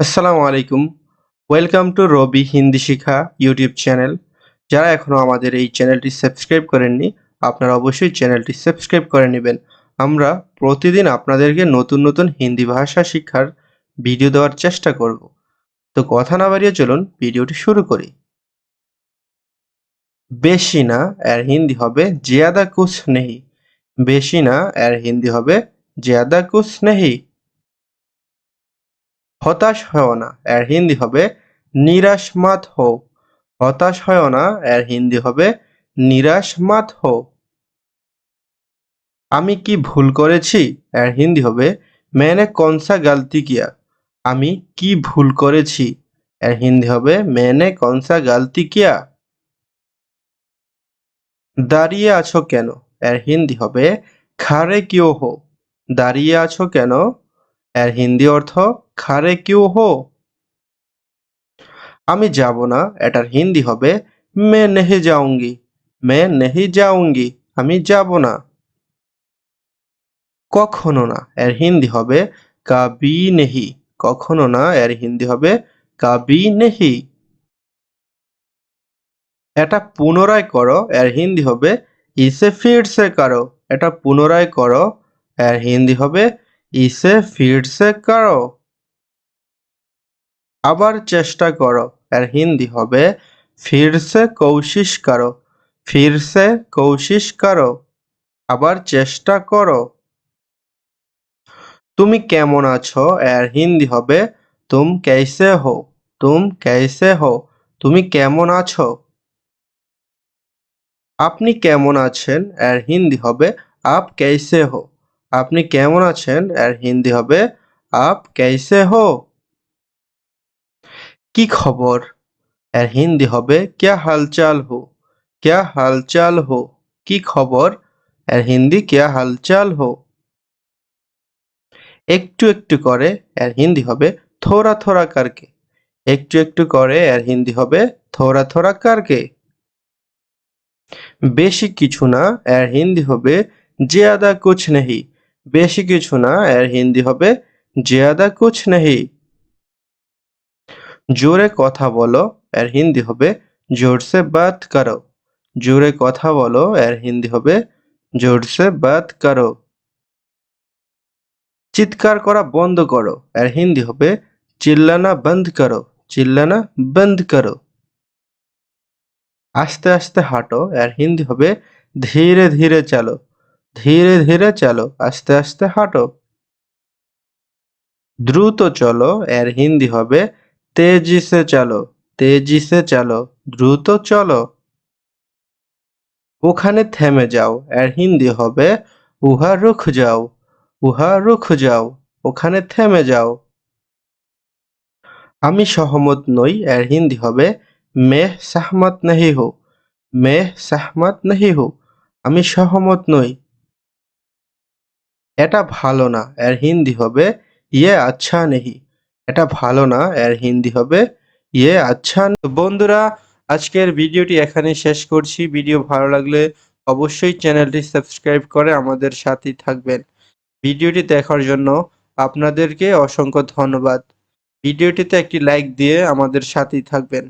আসসালামু আলাইকুম। Welcome to Rabi Hindi Shikha YouTube channel যারা এখনও আমাদের এই চ্যানেলটি সাবস্ক্রাইব করেননি, আপনারা অবশ্যই চ্যানেলটি সাবস্ক্রাইব করে নেবেন। আমরা প্রতিদিন আপনাদেরকে নতুন নতুন হিন্দি ভাষা শিক্ষার ভিডিও দেওয়ার চেষ্টা করব। তো কথা না বাড়িয়ে চলুন ভিডিওটি শুরু করি। বেশি না, এর হিন্দি হবে জিয়াদা কুছ নেহি। বেশি না, এর হিন্দি হবে জিয়াদা কুছ নেহি। হতাশ হও না এর হিন্দি হবে নিরাশ মাত হও হতাশ হয় না এর হিন্দি হবে নিরাশ মাত হও আমি কি ভুল করেছি এর হিন্দি হবে मैंने कौन सा गलती किया আমি কি ভুল করেছি এর হিন্দি হবে मैंने कौन सा गलती किया দাঁড়িয়ে আছো কেন এর হিন্দি হবে খারে কিউ হো দাঁড়িয়ে আছো কেন এর হিন্দি অর্থ, খারে কিউ হো? আমি যাব না, এটার হিন্দি হবে, মে নেহি যাউঙ্গি মে নেহি যাউঙ্গি আমি যাব না। কখনো না, এর হিন্দি হবে, কাবি নেহি। কখনো না, এর হিন্দি হবে, কাবি নেহি। এটা পুনরায় করো, এর হিন্দি হবে, ইসে ফিরসে করো। এটা পুনরায় করো, এর হিন্দি হবে ইসে ফিরসে করো। আবার চেষ্টা করো, আর হিন্দি হবে ফিরসে কৌশিশ করো ফিরসে কৌশিশ করো, আবার চেষ্টা করো। তুমি কেমন আছো? এর হিন্দি হবে, তুম কেসে হো? তুম কেসে হো? তুমি কেমন আছো? আপনি কেমন আছেন? এর হিন্দি হবে, আপ কেসে হো? আপনি কেমন আছেন? এর হিন্দি হবে, আপ কেসে হো? কি খবর? এর হিন্দি হবে, ক্যা হালচাল হো? ক্যা হালচাল হো? কি খবর? এর হিন্দি, ক্যা হালচাল হো? একটু একটু করে এর হিন্দি হবে, থোড়া থোড়া কারকে। একটু একটু করে এর হিন্দি হবে, থোড়া থোড়া কারকে। বেশি কিছু না এর হিন্দি হবে জিয়াদা কুছ নেহি। বেশি কিছু না, এর হিন্দি হবে জিয়াদা কুছ নেহি। জোরে কথা বলো, এর হিন্দি হবে জোরসে বাত করো। জোরে কথা বলো, এর হিন্দি হবে জোরসে বাত করো। চিৎকার করা বন্ধ করো, এর হিন্দি হবে চিল্লানা বন্ধ করো, চিল্লানা বন্ধ করো। আস্তে আস্তে হাঁটো, এর হিন্দি হবে ধীরে ধীরে চলো। ধীরে ধীরে চলো, আস্তে আস্তে হাঁটো। দ্রুত চলো, এর হিন্দি হবে তেজি সে চলো তেজি সে চলো, দ্রুত চলো। ওখানে থেমে যাও, এর হিন্দি হবে, উহা রুখ যাও, উহা রুখ যাও। ওখানে থেমে যাও। আমি সহমত নই, এর হিন্দি হবে মেহ সাহমত নেহি হো মেহ সাহমত নেহি হো। আমি সহমত নই। এটা ভালো না, এর হিন্দি হবে ইয়ে আচ্ছা নেহি। এটা ভালো না, এর হিন্দি হবে ইয়ে আচ্ছা বন্ধুরা, আজকের ভিডিওটি এখানে শেষ করছি। ভিডিও ভালো লাগলে অবশ্যই চ্যানেলটি সাবস্ক্রাইব করে আমাদের সাথেই থাকবেন। ভিডিওটি দেখার জন্য আপনাদেরকে অসংখ্য ধন্যবাদ। ভিডিওটিতে একটি লাইক দিয়ে আমাদের সাথেই থাকবেন।